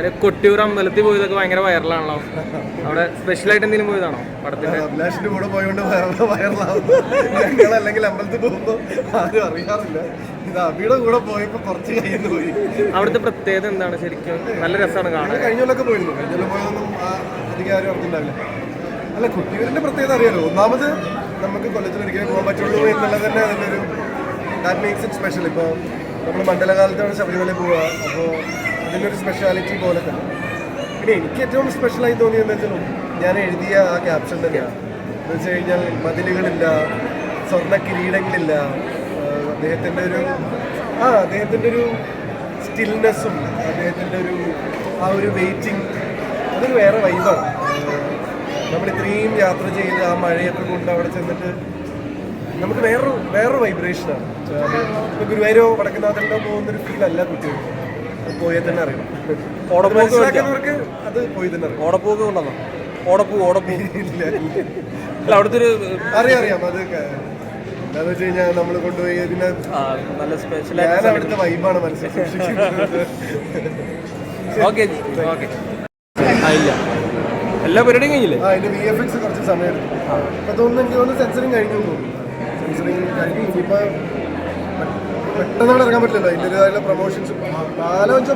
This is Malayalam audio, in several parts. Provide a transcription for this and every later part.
ഒരു കൊട്ടിയൂർ അമ്പലത്തിൽ പോയതൊക്കെ ഭയങ്കര വൈറലാണല്ലോ അവിടെ സ്പെഷ്യൽ ആയിട്ട് എന്തെങ്കിലും പോയതാണോ പടത്തിന്റെ അഭിലാഷിന്റെ കൂടെ പോയോണ്ട് വയറലാവും ഞങ്ങൾ അല്ലെങ്കിൽ അമ്പലത്തിൽ പോകുമ്പോൾ ആരും അറിയാറില്ല. ഇത് അബിയുടെ കൂടെ പോയപ്പോ കുറച്ച് കയ്യിൽ പോയി. അവിടുത്തെ പ്രത്യേകത എന്താണ് ശരിക്കും? നല്ല രസമാണ് കാണാൻ. കഴിഞ്ഞ കൊല്ലൊക്കെ പോയിരുന്നു. കഴിഞ്ഞ കൊല്ലം പോയതൊന്നും അധികം ആരും അറിഞ്ഞിട്ടുണ്ടാവില്ല. അല്ല കുട്ടികളുടെ പ്രത്യേകത അറിയാലോ? ഒന്നാമത് നമുക്ക് കൊല്ലത്തിൽ ഒരിക്കലും പോകാൻ പറ്റുള്ളൂ എന്നുള്ളത് തന്നെ അതിന്റെ ഒരു ദാറ്റ് മേക്സ് ഇറ്റ് സ്പെഷ്യൽ ഇപ്പോൾ നമ്മൾ മണ്ഡലകാലത്താണ് ശബരിമല പോവുക. അപ്പോൾ അതിന്റെ ഒരു സ്പെഷ്യാലിറ്റി പോലെ തന്നെ. പിന്നെ എനിക്ക് ഏറ്റവും സ്പെഷ്യലായി തോന്നിയെന്ന് വെച്ചാൽ ഞാൻ എഴുതിയ ആ ക്യാപ്ഷൻ തന്നെയാണ്. എന്ന് വെച്ച് കഴിഞ്ഞാൽ മതിലുകളില്ല സ്വർണ കിരീടങ്ങളില്ല അദ്ദേഹത്തിന്റെ ഒരു ആ അദ്ദേഹത്തിന്റെ ഒരു സ്റ്റിൽനെസ്സും അദ്ദേഹത്തിന്റെ ഒരു ആ ഒരു വെയിറ്റിംഗ് അതൊരു വേറെ വൈബാണ് നമ്മൾ ഇത്രയും യാത്ര ചെയ്ത് ആ മഴയൊക്കെ കൊണ്ട് അവിടെ ചെന്നിട്ട് നമുക്ക് വേറൊരു വേറൊരു വൈബ്രേഷനാണ് ഗുരുവായൂരോ വടക്കുന്നാഥനോ പോകുന്നൊരു ഫീൽ അല്ല കുട്ടികൾക്ക്. പോയാൽ തന്നെ അറിയാം ഓടപ്പോക്ക് മനസ്സിലാക്കുന്നവർക്ക് അത് പോയി തന്നെ അറിയാം ഓടപ്പൂക്ക് കൊണ്ടുവന്നോ ഓടപ്പൂ ഓടപ്പൂ ഇല്ല. അല്ല അവിടുത്തെ ഒരു അറിയാം അറിയാം. അത് എന്താന്ന് വെച്ച് കഴിഞ്ഞാൽ നമ്മൾ കൊണ്ടുപോയി ഇതിനെ നല്ല സ്പെഷ്യൽ ഞാൻ അവിടുത്തെ വൈബാണ് മനസ്സിൽ സൂക്ഷിക്കുന്നത് ഓക്കെ ഓക്കെ. ഇല്ല. എല്ലാ പരിപാടിയും കഴിഞ്ഞില്ലേ? ആ ഇതിന്റെ വി എഫ് എക്സ് കുറച്ച് സമയം എടുത്തു അപ്പൊ തോന്നുന്നു എനിക്ക് തോന്നുന്നു സെൻസറിങ് കഴിഞ്ഞു തോന്നുന്നു. സെൻസറിങ് കഴിഞ്ഞു. ഇനിയിപ്പോ പെട്ടെന്ന് അവിടെ ഇറങ്ങാൻ പറ്റില്ലല്ലോ. അതിന്റെതായുള്ള പ്രൊമോഷൻസ് നാലോ അഞ്ചോ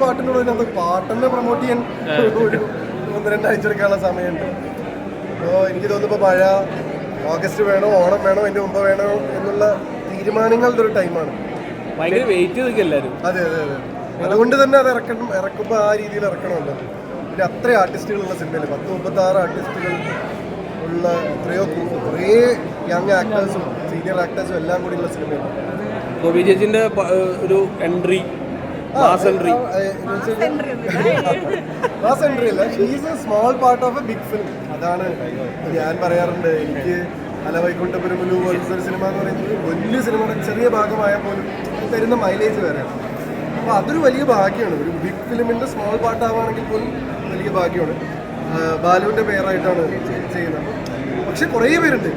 പാട്ടെന്നെ പ്രൊമോട്ട് ചെയ്യാൻ ഒരു ഒന്ന് രണ്ടാഴ്ച എടുക്കാനുള്ള സമയമുണ്ട്. അപ്പോൾ എനിക്ക് തോന്നുന്നു ഇപ്പോൾ മഴ ഓഗസ്റ്റ് വേണോ ഓണം വേണോ അതിന്റെ മുമ്പ് വേണോ എന്നുള്ള തീരുമാനങ്ങളുടെ ഒരു ടൈമാണ് ഭയങ്കര വെയിറ്റ് ചെയ്തൊക്കെ എല്ലാവരും. അതെ അതെ അതെ. അതുകൊണ്ട് തന്നെ അത് ഇറക്കണം ഇറക്കുമ്പോൾ ആ രീതിയിൽ ഇറക്കണമല്ലോ. പിന്നെ അത്ര ആർട്ടിസ്റ്റുകളുള്ള സിനിമയിൽ പത്ത് മുപ്പത്തി ആറ് ആർട്ടിസ്റ്റുകൾ ഉള്ള എത്രയോ കുറേ യങ് ആക്ടേഴ്സും സീനിയർ ആക്ടേഴ്സും എല്ലാം കൂടി ഉള്ള സിനിമയാണ് ഗോപി ചേച്ചിന്റെ ഒരു entry mass entry mass entry അല്ല. She's a small part of a big film അതാണ് ഞാൻ പറയാറുണ്ട്. എനിക്ക് അല പോലത്തെ ഒരു സിനിമ എന്ന് പറയുന്നത് വലിയ സിനിമയുടെ ചെറിയ ഭാഗമായ പോലും തരുന്ന മൈലേജ് വരെയാണ് അപ്പോൾ അതൊരു വലിയ ഭാഗ്യമാണ്. ഒരു ബിഗ് ഫിലിമിന്റെ സ്മോൾ പാർട്ട് ആവുകയാണെങ്കിൽ പോലും വലിയ ഭാഗ്യമാണ്. ബാലുവിന്റെ ബാലുവിന്റെ പേരായിട്ടാണ് ചെയ്യുന്നത്. പക്ഷെ കുറേ പേരുണ്ട്.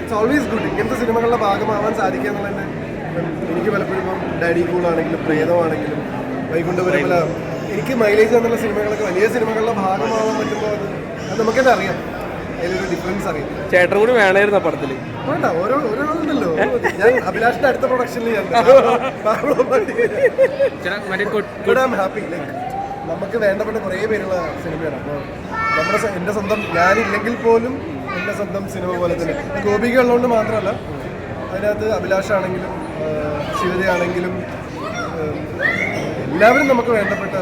ഇറ്റ്സ് ഓൾവേസ് ഗുഡ് ഇങ്ങനത്തെ സിനിമകളുടെ ഭാഗമാവാൻ സാധിക്കുക എന്നുള്ളതിന്റെ എനിക്ക് പലപ്പോഴും ഇപ്പം ഡാഡി കൂളാണെങ്കിലും പ്രേതമാണെങ്കിലും വൈകുണ്ഠപുരം പല എനിക്ക് മൈലേജ് എന്നുള്ള സിനിമകളൊക്കെ വലിയ സിനിമകളുടെ ഭാഗമാവാൻ പറ്റുമ്പോൾ അത് അത് നമുക്കത് അറിയാം? അതിലൊരു ഡിഫറൻസ് അറിയാം. ചേട്ടൻ കൂടി വേണമായിരുന്നു പടത്തിൽ വേണ്ട ഓരോ ഓരോ ഉണ്ടല്ലോ ഞാൻ അഭിലാഷിന്റെ അടുത്ത പ്രൊഡക്ഷനിൽ ഞാൻ ഹാപ്പി ലൈക്ക് നമുക്ക് വേണ്ടപ്പെട്ട കുറേ പേരുള്ള സിനിമയാണ് അപ്പോൾ നമ്മുടെ എന്റെ എന്റെ സ്വന്തം ഞാനില്ലെങ്കിൽ പോലും എന്റെ സ്വന്തം സിനിമ പോലെ തന്നെ. ഗോപിക ഉള്ളതുകൊണ്ട് മാത്രമല്ല അതിനകത്ത് അഭിലാഷാണെങ്കിലും ശിവതയാണെങ്കിലും എല്ലാവരും നമുക്ക് വേണ്ടപ്പെട്ട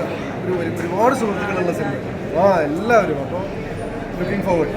ഒരു ഒരു- ഒരുപാട് സുഹൃത്തുക്കളുള്ള സിനിമ. ആ എല്ലാവരും. അപ്പോൾ ലുക്കിംഗ് ഫോർവേഡ്